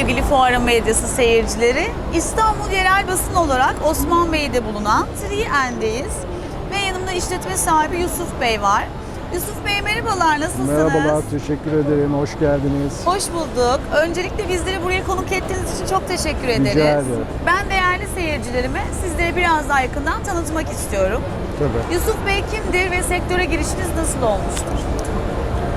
sevgili Fuara Medyası seyircileri, İstanbul Yerel Basın olarak Osman Bey'de bulunan 3N'deyiz. Ve yanımda işletme sahibi Yusuf Bey var. Yusuf Bey merhabalar, nasılsınız? Merhabalar, teşekkür ederim. Hoş geldiniz. Hoş bulduk. Öncelikle bizleri buraya konuk ettiğiniz için çok teşekkür ederiz. ederim. Ben değerli seyircilerime sizleri biraz daha yakından tanıtmak istiyorum. Tabii. Yusuf Bey kimdir ve sektöre girişiniz nasıl olmuştur?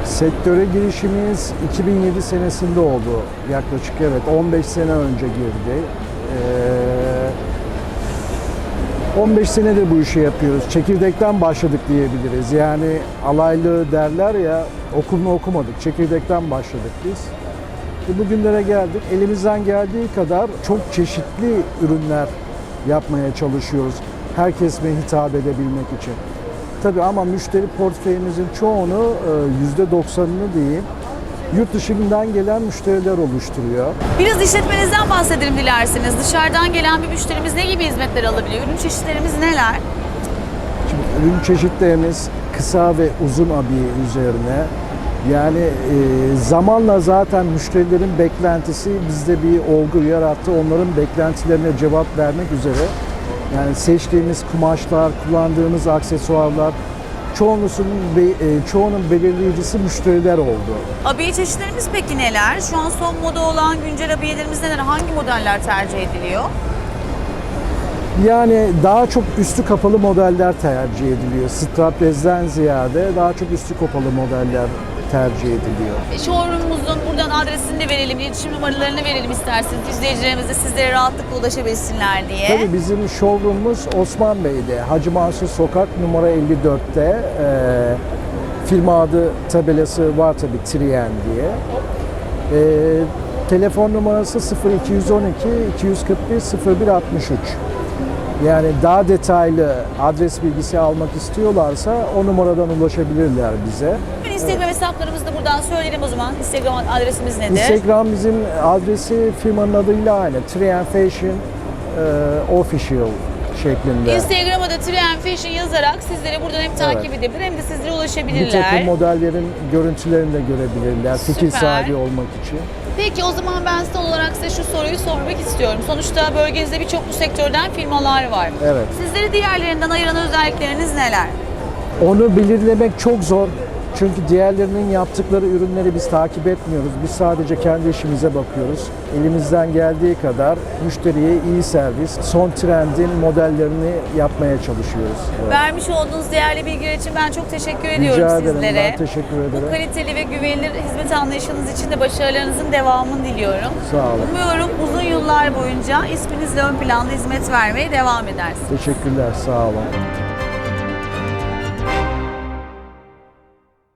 Sektöre girişimiz 2007 senesinde oldu. Yaklaşık evet 15 sene önce girdi. Ee, 15 senedir bu işi yapıyoruz. Çekirdekten başladık diyebiliriz. Yani alaylı derler ya okulunu okumadık. Çekirdekten başladık biz. Ve bugünlere geldik. Elimizden geldiği kadar çok çeşitli ürünler yapmaya çalışıyoruz. Her kesime hitap edebilmek için. Tabii ama müşteri portföyümüzün çoğunu %90'ını diyeyim yurt dışından gelen müşteriler oluşturuyor. Biraz işletmenizden bahsedelim dilerseniz. Dışarıdan gelen bir müşterimiz ne gibi hizmetler alabiliyor? Ürün çeşitlerimiz neler? Şimdi ürün çeşitlerimiz kısa ve uzun abiye üzerine. Yani e, zamanla zaten müşterilerin beklentisi bizde bir olgu yarattı. Onların beklentilerine cevap vermek üzere. Yani seçtiğimiz kumaşlar, kullandığımız aksesuarlar çoğunlusunun e, çoğunun belirleyicisi müşteriler oldu. Abiye çeşitlerimiz peki neler? Şu an son moda olan güncel abiyelerimiz neler? Hangi modeller tercih ediliyor? Yani daha çok üstü kapalı modeller tercih ediliyor. Straplezden ziyade daha çok üstü kapalı modeller tercih ediliyor. E, Showroom'umuzun buradan adresini verelim, iletişim numaralarını verelim isterseniz. İzleyicilerimiz de sizlere rahatlıkla ulaşabilsinler diye. Tabii bizim showroomumuz Osman Bey'de. Hacı Mansur Sokak numara 54'te. Ee, firma adı tabelası var tabii Trien diye. Ee, telefon numarası 0212 241 0163. Yani daha detaylı adres bilgisi almak istiyorlarsa o numaradan ulaşabilirler bize. Instagram hesaplarımızı da buradan söyleyelim o zaman. Instagram adresimiz nedir? Instagram bizim adresi firmanın adıyla aynı. Trien Fashion e, Official şeklinde. Instagram'a da Trend Fashion yazarak sizlere buradan hem takip edebilir hem de sizlere Bir takım ulaşabilirler. modellerin görüntülerini de görebilirler fikir Süper. sahibi olmak için. Peki o zaman ben son olarak size şu soruyu sormak istiyorum. Sonuçta bölgenizde birçok bu sektörden firmalar var. Evet. Sizleri diğerlerinden ayıran özellikleriniz neler? Onu belirlemek çok zor. Çünkü diğerlerinin yaptıkları ürünleri biz takip etmiyoruz. Biz sadece kendi işimize bakıyoruz. Elimizden geldiği kadar müşteriye iyi servis, son trendin modellerini yapmaya çalışıyoruz. Evet. Vermiş olduğunuz değerli bilgiler için ben çok teşekkür Rica ediyorum ederim. sizlere. Ben teşekkür Bu ederim. kaliteli ve güvenilir hizmet anlayışınız için de başarılarınızın devamını diliyorum. Sağ olun. Umuyorum uzun yıllar boyunca isminizle ön planda hizmet vermeye devam edersiniz. Teşekkürler. Sağ olun.